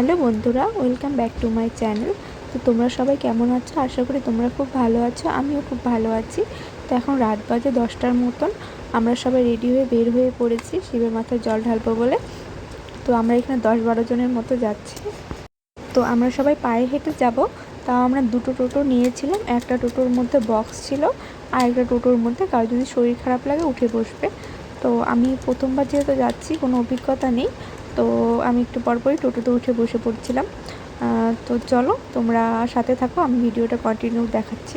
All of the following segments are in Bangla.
হ্যালো বন্ধুরা, welcome back to my channel. তো তোমরা সবাই কেমন আছো? আশা করি তোমরা খুব ভালো আছো, আমিও খুব ভালো আছি। তো এখন রাত বাজে দশটার মতন, আমরা সবাই রেডি হয়ে বের হয়ে পড়েছি শিবের মাথায় জল ঢালবো বলে। তো আমরা এখানে দশ বারো জনের মতো যাচ্ছি। তো আমরা সবাই পায়ে হেঁটে যাব, তাও আমরা দুটো টোটো নিয়েছিলাম, একটা টোটোর মধ্যে বক্স ছিল, আর একটা টোটোর মধ্যে কারও যদি শরীর খারাপ লাগে উঠে বসবে। তো আমি প্রথমবার যেহেতু যাচ্ছি, কোনো অভিজ্ঞতা নেই। তো আমি একটু পরপরই টোটোতে উঠে বসে পড়ছিলাম। তো চলো তোমরা সাথে থাকো, আমি ভিডিওটা কন্টিনিউ দেখাচ্ছি।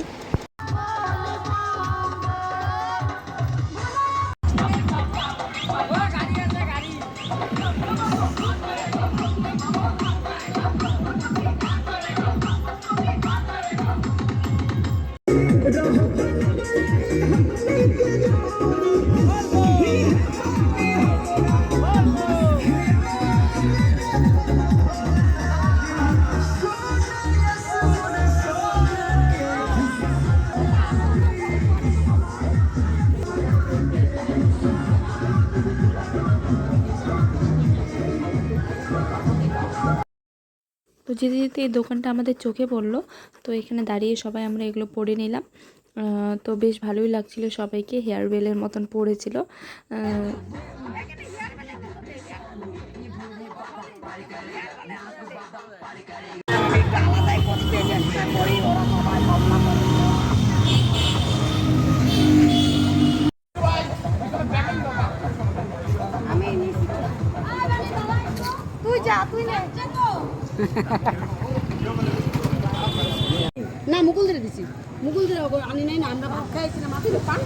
তো যেতে যেতে এই দোকানটা আমাদের চোখে পড়ল। তো এখানে দাঁড়িয়ে সবাই আমরা এগুলো পরে নিলাম। তো বেশ ভালোই লাগছিল সবাইকে। হেয়ার বেলের মতন পড়েছিল না মুকুল দিয়ে দিছি। মুকুল আনি নাই না আমরা ভাত খাইছি না মাথায় পান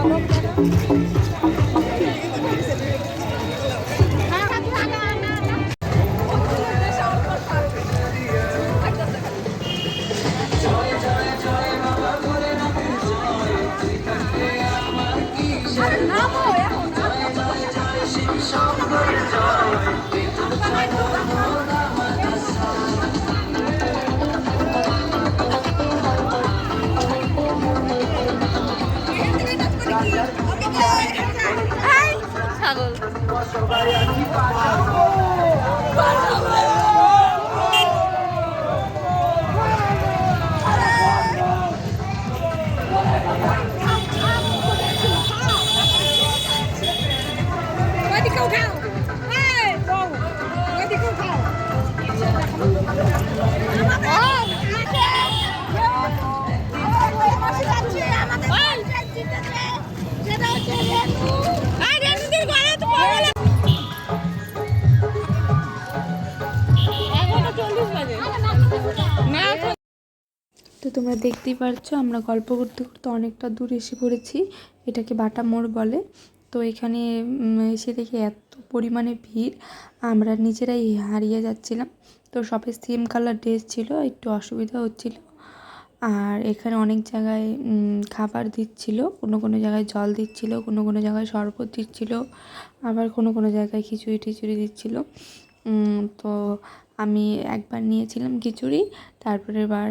কোন দিব তোমরা দেখতেই পারছ, আমরা গল্প করতে করতে অনেকটা দূর এসে পড়েছি, এটাকে বাটা মোড় বলে। তো এখানে এসে দেখে এত পরিমাণে ভিড়, আমরা নিজেরাই হারিয়ে যাচ্ছিলাম। তো সবাই সেম কালার ড্রেস ছিল, একটু অসুবিধা হচ্ছিল। আর এখানে অনেক জায়গায় খাবার দিচ্ছিল, কোনো কোনো জায়গায় জল দিচ্ছিল, কোনো কোনো জায়গায় শরবত দিচ্ছিল, আবার কোনো কোনো জায়গায় খিচুড়ি টিচুড়ি দিচ্ছিল। তো আমি একবার নিয়েছিলাম খিচুড়ি তারপরে বার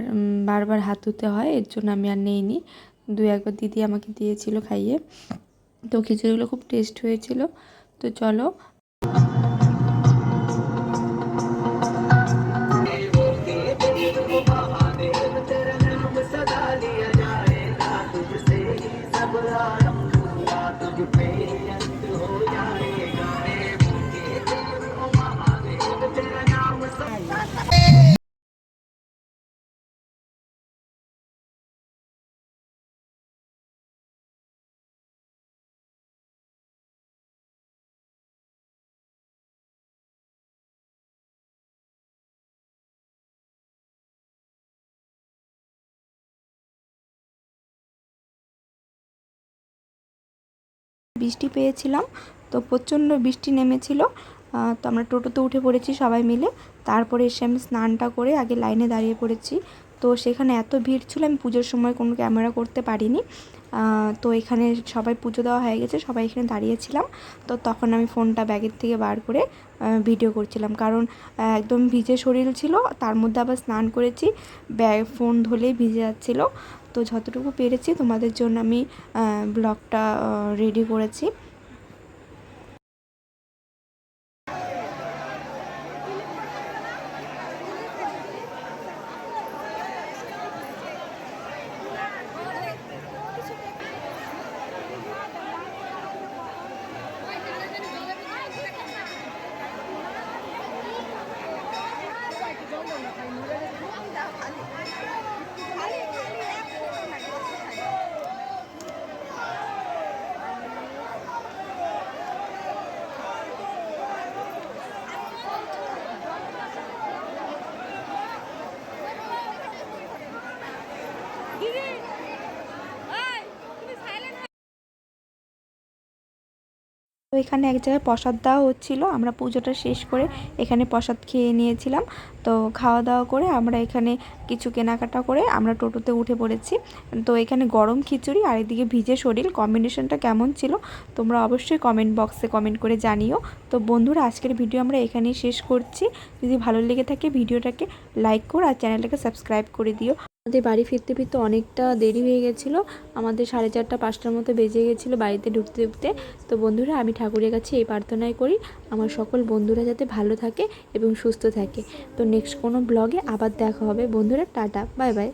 বারবার হাত ধুতে হয়, এর জন্য আমি আর নেইনি। দু একবার দিদি আমাকে দিয়েছিল খাইয়ে। তো খিচুড়িগুলো খুব টেস্ট হয়েছিল। তো চলো বৃষ্টি পেয়েছিলাম, তো প্রচণ্ড বৃষ্টি নেমেছিল। তো আমরা টোটোতে উঠে পড়েছি সবাই মিলে। তারপরে এসে আমি স্নানটা করে আগে লাইনে দাঁড়িয়ে পড়েছি। তো সেখানে এত ভিড় ছিল, আমি পুজোর সময় কোনো ক্যামেরা করতে পারিনি। তো এখানে সবাই পুজো দেওয়া হয়ে গেছে, সবাই এখানে দাঁড়িয়েছিলাম। তো তখন আমি ফোনটা ব্যাগের থেকে বার করে ভিডিও করছিলাম। কারণ একদম ভিজে শরীর ছিল, তার মধ্যে আবার স্নান করেছি, ব্যাগ, ফোন ধরেই ভিজে যাচ্ছিল। তো যতটুকু পেরেছি, তোমাদের জন্য আমি ব্লগটা রেডি করেছি তো এখানে এক জায়গায় প্রসাদ দেওয়া হচ্ছিল। আমরা পুজোটা শেষ করে এখানে প্রসাদ খেয়ে নিয়েছিলাম। তো খাওয়া দাওয়া করে আমরা এখানে কিছু কেনাকাটা করে আমরা টোটোতে উঠে পড়েছি। তো এখানে গরম খিচুড়ি আর এদিকে ভিজে শরীর। কম্বিনেশনটা কেমন ছিল তোমরা অবশ্যই কমেন্ট বক্সে কমেন্ট করে জানিও। তো বন্ধুরা, আজকের ভিডিও আমরা এখানেই শেষ করছি। যদি ভালো লেগে থাকে ভিডিওটাকে লাইক করো আর চ্যানেলটাকে সাবস্ক্রাইব করে দিও। আমাদের বাড়ি ফিরতে ফিরতে অনেকটা দেরি হয়ে গেছিল। আমাদের সাড়ে চারটা, পাঁচটার মতো বেজে গেছিল বাড়িতে ঢুকতে ঢুকতে। তো বন্ধুরা, আমি ঠাকুরের কাছে এই প্রার্থনাই করি, আমার সকল বন্ধুরা যাতে ভালো থাকে এবং সুস্থ থাকে। তো নেক্সট কোনো ব্লগে আবার দেখা হবে। বন্ধুরা, টাটা বাই বাই